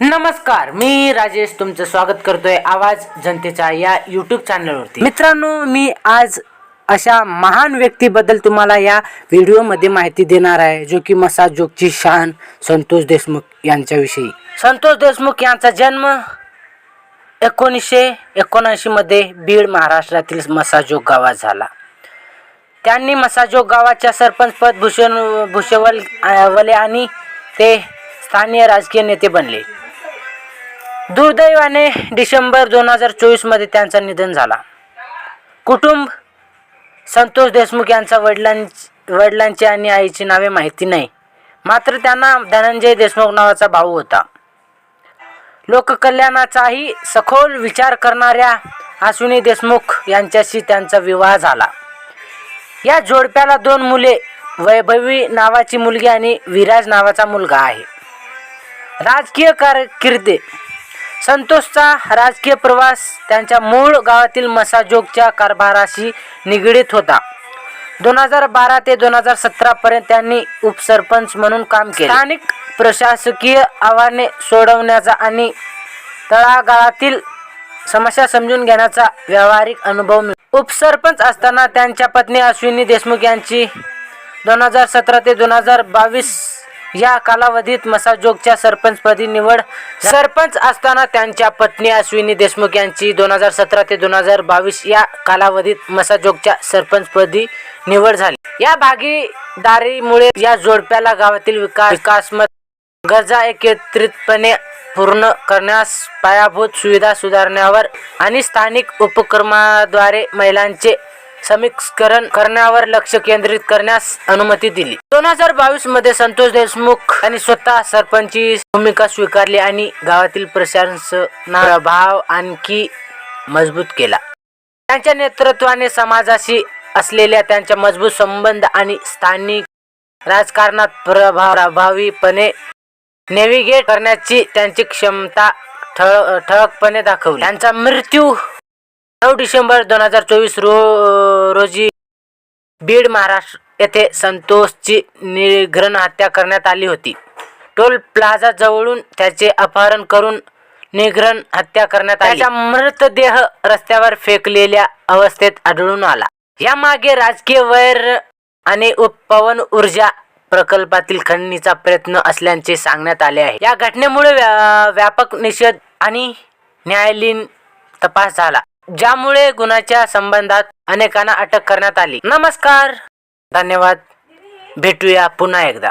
नमस्कार मी राजेश तुमचं स्वागत करतोय आवाज जनतेच्या या यूट्यूब चॅनलवरती मित्रांनो मी आज अशा महान व्यक्तीबद्दल तुम्हाला या व्हिडिओमध्ये माहिती देणार आहे जो की मसा जोगची शान संतोष देशमुख यांच्याविषयी. संतोष देशमुख यांचा जन्म एकोणीसशे एकोणऐंशीमध्ये बीड महाराष्ट्रातील मसाजोग गावात झाला. त्यांनी मसाजोग गावाच्या सरपंचपद भूषण भूषवल वले आणि ते स्थानीय राजकीय नेते बनले. दुर्दैवाने डिसेंबर दोन हजार चोवीसमध्ये त्यांचं निधन झाला. कुटुंब संतोष देशमुख यांचा वडिलां वडिलांची आणि आईची नावे माहिती नाही. मात्र त्यांना धनंजय देशमुख नावाचा भाऊ होता. लोककल्याणाचाही सखोल विचार करणाऱ्या अश्विनी देशमुख यांच्याशी त्यांचा विवाह झाला. या जोडप्याला दोन मुले वैभवी नावाची मुलगी आणि विराज नावाचा मुलगा आहे. राजकीय कारकिर्दी संतोषचा राजकीय प्रवास त्यांच्या मूळ गावातील मसाजोगच्या कारभाराशी निगडीत होता. दोन हजार बारा ते दोन हजार सतरापर्यंत त्यांनी उपसरपंच म्हणून काम केले. स्थानिक प्रशासकीय आव्हाने सोडवण्याचा आणि तळागाळातील समस्या समजून घेण्याचा व्यावहारिक अनुभव मिळतो उपसरपंच असताना त्यांच्या पत्नी अश्विनी देशमुख यांची दोन हजार सतरा ते दोन हजार बावीस या कालावधीत मसाजोगच्या सरपंचपदी निवड सरपंच असताना त्यांच्या पत्नी अश्विनी देशमुख यांची दोन हजार सतरा ते दोन हजार बावीस या कालावधीत मसाजोगच्या सरपंचपदी निवड झाली. या भागीदारीमुळे या जोडप्याला गावातील विकास विकासमत गरजा एकत्रितपणे पूर्ण करण्यास पायाभूत सुविधा सुधारण्यावर आणि स्थानिक उपक्रमाद्वारे महिलांचे समीकरण करण्यावर लक्ष केंद्रित करण्यास अनुमती दिली. दोन हजार बावीसमध्ये संतोष देशमुख यांनी स्वतः सरपंच भूमिका स्वीकारली आणि गावातील प्रशासना भाव आणखी मजबूत केला. त्यांच्या नेतृत्वाने समाजाशी असलेल्या त्यांच्या मजबूत संबंध आणि स्थानिक राजकारणात प्रभाव प्रभावीपणे नेव्हिगेट करण्याची त्यांची क्षमता ठळ ठळकपणे दाखवली. त्यांचा मृत्यू नऊ डिसेंबर दोन हजार चोवीस रो रोजी बीड महाराष्ट्र येथे संतोषची निर्घृण हत्या करण्यात आली होती. टोल प्लाझा जवळून त्याचे अपहरण करून निघृण हत्या करण्यात आली. त्याचा मृतदेह रस्त्यावर फेकलेल्या अवस्थेत आढळून आला. यामागे राजकीय वैर आणि उप- पवन ऊर्जा प्रकल्पातील खंडणीचा प्रयत्न असल्याचे सांगण्यात आले आहे. या घटनेमुळे व्या- व्यापक निषेध आणि न्यायालयीन तपास झाला. ज्यामुळे गुन्ह्याच्या संबंधात अनेकांना अटक करण्यात आली. नमस्कार. धन्यवाद. भेटूया पुन्हा एकदा.